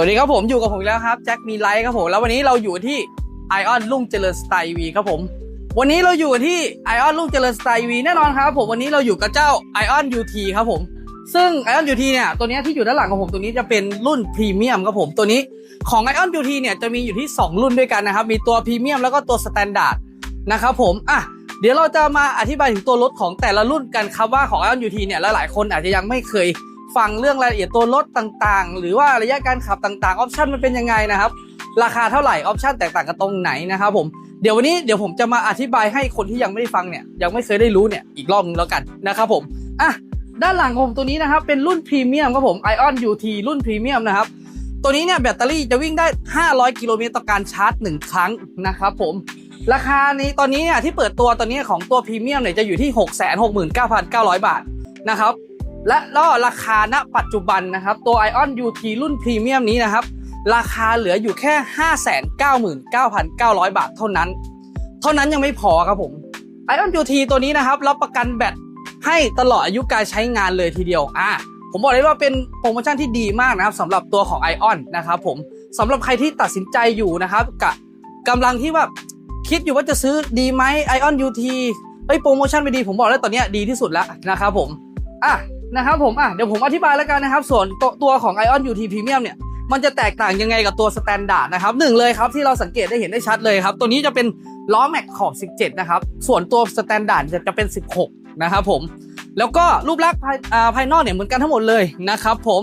วัสดีครับผมอยู่กับผมแล้วครับแจ็คมีไลท์ครับผมแล้ววันนี้เราอยู่ที่ไอออนลุ่งเจริญสไตล์วีครับผมวันนี้เราอยู่ที่ไอออนลุ่งเจริญสไตล์วีแน่นอนครับผมวันนี้เราอยู่กับเจ้าไอออนยูทีครับผมซึ่งไอออนยูทีเนี่ยตัวนี้ที่อยู่ด้านหลังของผมตัวนี้จะเป็นรุ่นพรีเมียมครับผมตัวนี้ของไอออนยูทีเนี่ยจะมีอยู่ที่ 2 รุ่นด้วยกันนะครับมีตัวพรีเมียมแล้วก็ตัวสแตนดาร์ดนะครับผมอะเดี๋ยวเราจะมาอธิบายถึงตัวรถของแต่ละรุ่นกันครับว่าของไอออนยูทีเนี่ยหลายๆคนอาจจะยังไม่เคย ฟังเรื่องรายละเอียดตัวรถต่างๆ หรือว่าระยะการขับต่างๆออปชันมันเป็นยังไงนะครับ ราคาเท่าไหร่ออปชันแตกต่างกันตรงไหนนะครับผมเดี๋ยววันนี้เดี๋ยวผมจะมาอธิบายให้คนที่ยังไม่ได้ฟังเนี่ยยังไม่เคยได้รู้เนี่ยอีกรอบนึงแล้วกันนะครับผมอะด้านหลังของผมตัวนี้นะครับเป็นรุ่นพรีเมียมครับผม Ion UT รุ่นพรีเมียมนะครับตัวนี้เนี่ยแบตเตอรี่จะวิ่งได้ 500 กิโลเมตรต่อการชาร์จ 1 ครั้งนะครับผมราคานี้ตอนนี้เนี่ยที่เปิดตัวตอนนี้ของตัวพรีเมียมเนี่ยจะอยู่ที่ 669,900 บาทนะครับ และล้วราคาณปัจจุบันนะครับ ตัว Ion UT รุ่นพรีเมียมนี้นะครับ ราคาเหลืออยู่แค่ 599,900 บาทเท่านั้น เท่านั้นยังไม่พอครับผม Ion UT ตัวนี้นะครับรับประกันแบตให้ตลอดอายุการใช้งานเลยทีเดียวอะผมบอกเลยว่าเป็นโปรโมชั่นที่ดีมากนะครับสำหรับตัวของ Ion นะครับผมสำหรับใครที่ตัดสินใจอยู่นะครับกับกำลังที่แบบคิดอยู่ว่าจะซื้อดีไหม Ion UT เอ้ยโปรโมชั่นไม่ดีผมบอกแล้วตอนนี้ดีที่สุดแล้วนะครับผม อะ นะครับผมอะเดี๋ยวผมอธิบายแล้วกันนะครับ ส่วนตัวตัวของ Ion UT Premium เนี่ยมันจะแตกต่างยังไงกับตัวสแตนดาร์ดนะครับหนึ่งเลยครับที่เราสังเกตได้เห็นได้ชัดเลยครับ ตัวนี้จะเป็นล้อแม็กขอบ 17 นะครับ ส่วนตัวสแตนดาร์ดจะจะเป็น 16 นะครับผม แล้วก็รูปลักษณ์ภายอ่าภายนอกเนี่ยเหมือนกันทั้งหมดเลยนะครับผม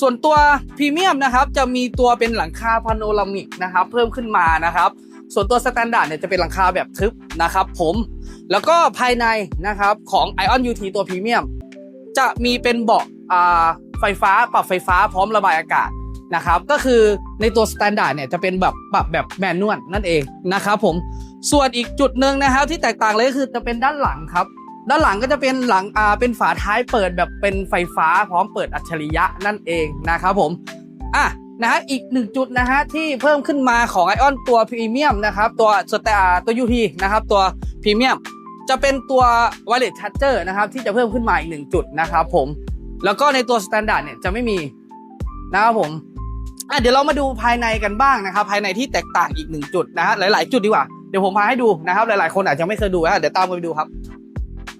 ส่วนตัวพรีเมียมนะครับจะมีตัวเป็นหลังคาพาโนรามิกนะครับเพิ่มขึ้นมานะครับ ส่วนตัวสแตนดาร์ดเนี่ยจะเป็นหลังคาแบบทึบนะครับผมแล้วก็ภายในนะครับของ Ion UT ตัวพรีเมียม จะมีเป็นเบาะไฟฟ้าปรับไฟฟ้าพร้อมระบายอากาศนะครับก็คือในตัวสแตนดาร์ดเนี่ยจะเป็นแบบปรับแบบแมนนวลนั่นเองนะครับผมส่วนอีกจุดหนึ่งนะครับที่แตกต่างเลยก็คือจะเป็นด้านหลังครับ ด้านหลังก็จะเป็นหลังอ่าเป็นฝาท้ายเปิดแบบเป็นไฟฟ้าพร้อมเปิดอัจฉริยะนั่นเองนะครับผมอะนะฮะอีกหนึ่งจุดนะฮะที่เพิ่มขึ้นมาของไอออนตัวพรีเมียมนะครับตัวสเตาตัวยูทีนะครับตัวพรีเมียม จะเป็นตัว Wireless Charger นะครับ ที่จะเพิ่มขึ้นมาอีกหนึ่งจุดนะครับผม แล้วก็ในตัว Standard เนี่ยจะไม่มีนะครับผมอะเดี๋ยวเรามาดูภายในกันบ้างนะครับ ภายในที่แตกต่างอีกหนึ่งจุดนะฮะหลาย ๆ จุดดีกว่า เดี๋ยวผมพาให้ดูนะครับ หลาย ๆ คนอาจจะไม่เคยดูนะเดี๋ยวตามไปดูครับ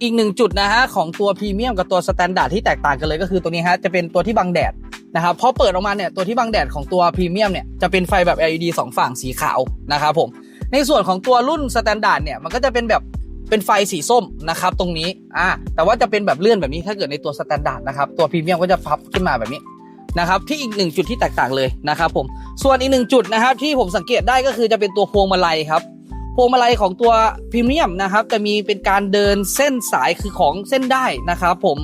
อีกหนึ่งจุดนะฮะของตัวพรีเมียมกับตัวสแตนดาร์ดที่แตกต่างกันเลยก็คือตัวนี้ฮะจะเป็นตัวที่บังแดดนะครับพอเปิดออกมาเนี่ยตัวที่บังแดดของตัวพรีเมียมเนี่ยจะเป็นไฟแบบ LED สองฝั่งสีขาวนะครับผมในส่วนของตัวรุ่นสแตนดาร์ดเนี่ยมันก็จะเป็นแบบ เป็นไฟสีส้มนะครับตรงนี้อ่าแต่ว่าจะเป็นแบบเลื่อนแบบนี้ถ้าเกิดในตัวสแตนดาร์ดนะครับตัวพรีเมียมก็จะพับขึ้นมาแบบนี้นะครับที่อีกหนึ่งจุดที่แตกต่างเลยนะครับผมส่วนอีกหนึ่งจุดนะครับที่ผมสังเกตได้ก็คือจะเป็นตัวพวงมาลัยครับพวงมาลัยของตัวพรีเมียมนะครับจะมีเป็นการเดินเส้นสายคือของเส้นได้นะครับผม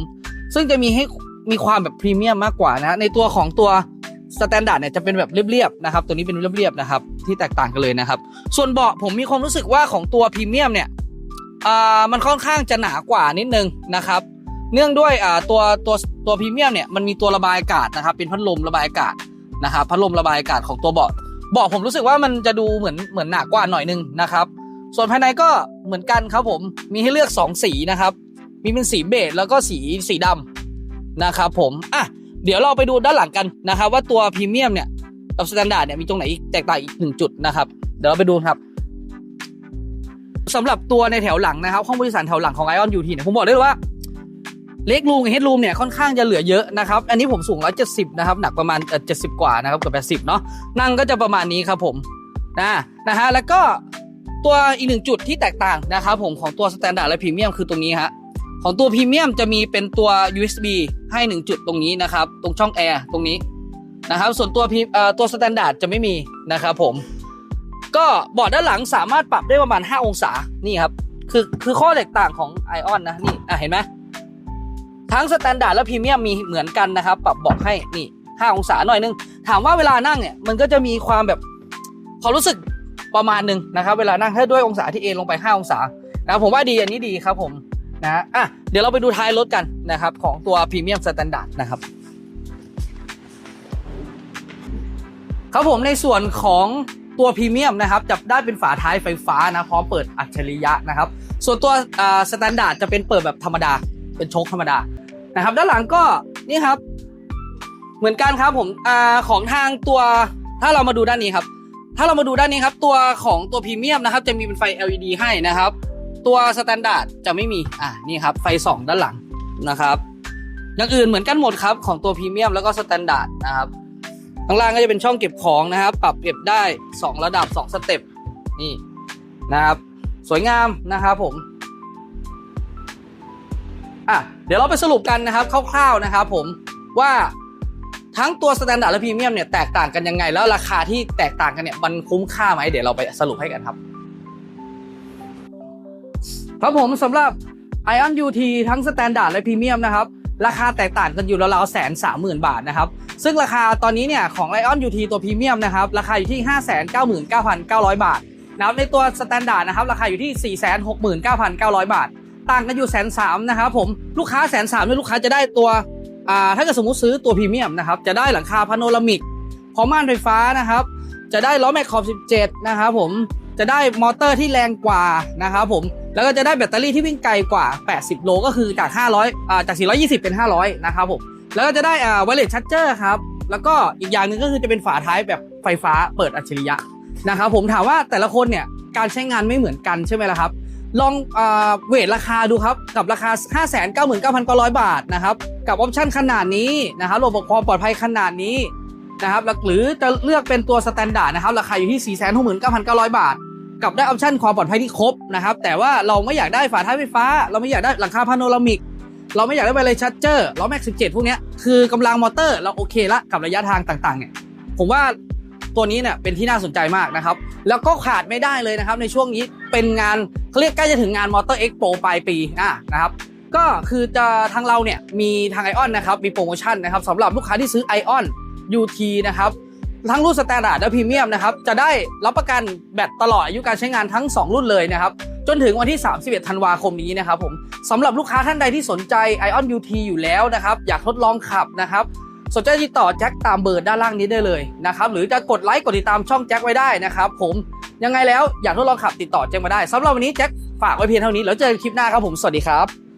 ซึ่งจะมีให้มีความแบบพรีเมียมมากกว่านะในตัวของตัวสแตนดาร์ดเนี่ยจะเป็นแบบเรียบๆนะครับตัวนี้เป็นเรียบๆนะครับที่แตกต่างกันเลยนะครับ ส่วนเบาะผมมีความรู้สึกว่าของตัวพรีเมียมเนี่ย อ่ามันค่อนข้างจะหนากว่านิดนึงนะครับ เนื่องด้วยอ่าตัวตัวตัวพรีเมียมเนี่ยมันมีตัวระบายอากาศนะครับ เป็นพัดลมระบายอากาศนะครับพัดลมระบายอากาศของตัวเบาะเบาะผมรู้สึกว่ามันจะดูเหมือนเหมือนหนากว่าหน่อยนึงนะครับ ส่วนภายในก็เหมือนกันครับผมมีให้เลือก 2 สีนะครับ มีเป็นสีเบจแล้วก็สีสีดำนะครับผมอะเดี๋ยวเราไปดูด้านหลังกันนะครับ ว่าตัวพรีเมียมเนี่ยกับสแตนดาร์ดเนี่ยมีตรงไหนแตกต่างอีกหนึ่งจุดนะครับ เดี๋ยวเราไปดูครับ สำหรับตัวในแถวหลังนะครับห้องบริษัทแถวหลังของ Ion UT เนี่ยผมบอกได้เลยว่าเล็กรูมกับเฮดรูมเนี่ยค่อนข้างจะเหลือเยอะนะครับอันนี้ผมสูง 170 นะครับ หนักประมาณเออ70กว่านะครับเกือบ80 เนาะนั่งก็จะประมาณนี้ครับผมนะนะฮะแล้วก็ตัวอีกหนึ่งจุดที่แตกต่างนะครับผมของตัวสแตนดาร์ดและพรีเมียมคือตรงนี้ฮะของตัวพรีเมียมจะมีเป็นตัว USB ให้หนึ่งจุดตรงนี้นะครับ ตรงช่องแอร์ตรงนี้นะครับ ส่วนตัวพีเอ่อตัวสแตนดาร์ดจะไม่มีนะครับผม ก็เบาะด้านหลังสามารถปรับได้ประมาณ 5 องศานี่ครับคือคือข้อแตกต่างของ Ion นนะนี่อะเห็นไหมทั้งสแตนดาร์ดและพรีเมียมมีเหมือนกันนะครับ ปรับเบาะให้นี่ 5 องศาหน่อยนึง ถามว่าเวลานั่งเนี่ยมันก็จะมีความแบบความรู้สึกประมาณหนึ่งนะครับ เวลานั่งถ้าด้วยองศาที่เอลงไป 5 องศานะผมว่าดีอันนี้ดีครับผมนะอะเดี๋ยวเราไปดูท้ายรถกันนะครับ ของตัวพรีเมียมสแตนดาร์ดนะครับครับผมในส่วนของ ตัวพรีเมียมนะครับจะได้เป็นฝาท้ายไฟฟ้านะพร้อมเปิดอัจฉริยะนะครับ ส่วนตัวสแตนดาร์ดจะเป็นเปิดแบบธรรมดา เป็นโชคธรรมดานะครับ ด้านหลังก็นี่ครับ เหมือนกันครับผมอ่าของทางตัวถ้าเรามาดูด้านนี้ครับ ถ้าเรามาดูด้านนี้ครับ ตัวของตัวพรีเมียมนะครับ จะมีเป็นไฟ LED ให้นะครับ ตัวสแตนดาร์ดจะไม่มีอ่านี่ครับ ไฟส่องด้านหลังนะครับอย่างอื่นเหมือนกันหมดครับของตัวพรีเมียมแล้วก็สแตนดาร์ดนะครับ ข้างล่างก็จะเป็นช่องเก็บของนะครับ ปรับเก็บได้ 2 ระดับ 2 สเต็ปนี่นะครับ สวยงามนะครับผมอะเดี๋ยวเราไปสรุปกันนะครับคร่าวๆนะครับผมว่าทั้งตัวสแตนดาร์ดและพรีเมียมเนี่ยแตกต่างกันยังไง แล้วราคาที่แตกต่างกันเนี่ยมันคุ้มค่าไหมเดี๋ยวเราไปสรุปให้กันครับ ครับผมสำหรับ Ion UT ทั้งสแตนดาร์ดและพรีเมียมนะครับ ราคาแตกต่างกันอยู่ราวๆแสนสามหมื่นบาทนะครับ ซึ่งราคาตอนนี้เนี่ยของ Ion UT ตัวพรีเมียมนะครับ ราคาอยู่ที่ 599,900 บาทนะครับในตัวสแตนดาร์ดนะครับ ราคาอยู่ที่ 469,900 บาท ต่างกันอยู่แสนสามนะครับผมลูกค้าแสนสามเนี่ยลูกค้าจะได้ตัวอ่าถ้าเกิดสมมติซื้อตัวพรีเมียมนะครับจะได้หลังคาพาโนรามิกพร้อมม่านไฟฟ้านะครับ จะได้ล้อแม็กขอบ 17 นะครับผมจะได้มอเตอร์ที่แรงกว่านะครับผม แล้วก็จะได้แบตเตอรี่ที่วิ่งไกลกว่า 80 โลก็คือจาก 500อ่าจาก 420 เป็น 500 นะครับผม แล้วก็จะได้อ่าไวเลสชั r เจอร์ครับ แล้วก็อีกอย่างหนึ่งก็คือจะเป็นฝาท้ายแบบไฟฟ้าเปิดอัจฉริยะนะครับผมถามว่าแต่ละคนเนี่ยการใช้งานไม่เหมือนกันใช่ไหมล่ะครับ ลองอาเวทราคาดูครับ กับราคา 5 9 9 9 0 0 บาทนะครับ กับออปชั่นขนาดนี้นะครับระบบความปลอดภัยขนาดนี้นะครับหรือจะเลือกเป็นตัวสแตนดาร์ดนะครับ ราคาอยู่ที่ 4 6 9 9 0 0 บาท กับได้ออปชั่นความปลอดภัยที่ครบนะครับ แต่ว่าเราไม่อยากได้ฝาท้ายไฟฟ้า เราไม่อยากได้หลังคาพาโนรามิก เราไม่อยากได้ไวเลชั r เจอร์ล้อแม็ก17พวกนี้คือกำลังมอเตอร์เราโอเคละกับระยะทางต่างๆเนี่ยผมว่าตัวนี้เนี่ยเป็นที่น่าสนใจมากนะครับ แล้วก็ขาดไม่ได้เลยนะครับในช่วงนี้เป็นงานเขาเรียกใกล้จะถึงงานมอเตอร์เอ็กโปปลายปีอะนะครับก็คือจะทางเราเนี่ยมีทางไอออนนะครับมีโปรโมชั่นนะครับสำหรับลูกค้าที่ซื้อไอออน UT นะครับ ทั้งรุ่นสแตนดาร์ดและพรีเมียมนะครับจะได้รับประกันแบตตลอดอายุการใช้งานทั้ง 2 รุ่นเลยนะครับจนถึงวันที่ 31 ธันวาคมนี้นะครับผมสำหรับลูกค้าท่านใดที่สนใจ Ion UT อยู่แล้วนะครับอยากทดลองขับนะครับสนใจติดต่อแจ็คตามเบอร์ด้านล่างนี้ได้เลยนะครับหรือจะกดไลค์กดติดตามช่องแจ็คไว้ได้นะครับผมยังไงแล้วอยากทดลองขับติดต่อแจ็คมาได้สำหรับวันนี้แจ็คฝากไว้เพียงเท่านี้แล้วเจอกันคลิปหน้าครับผมสวัสดีครับ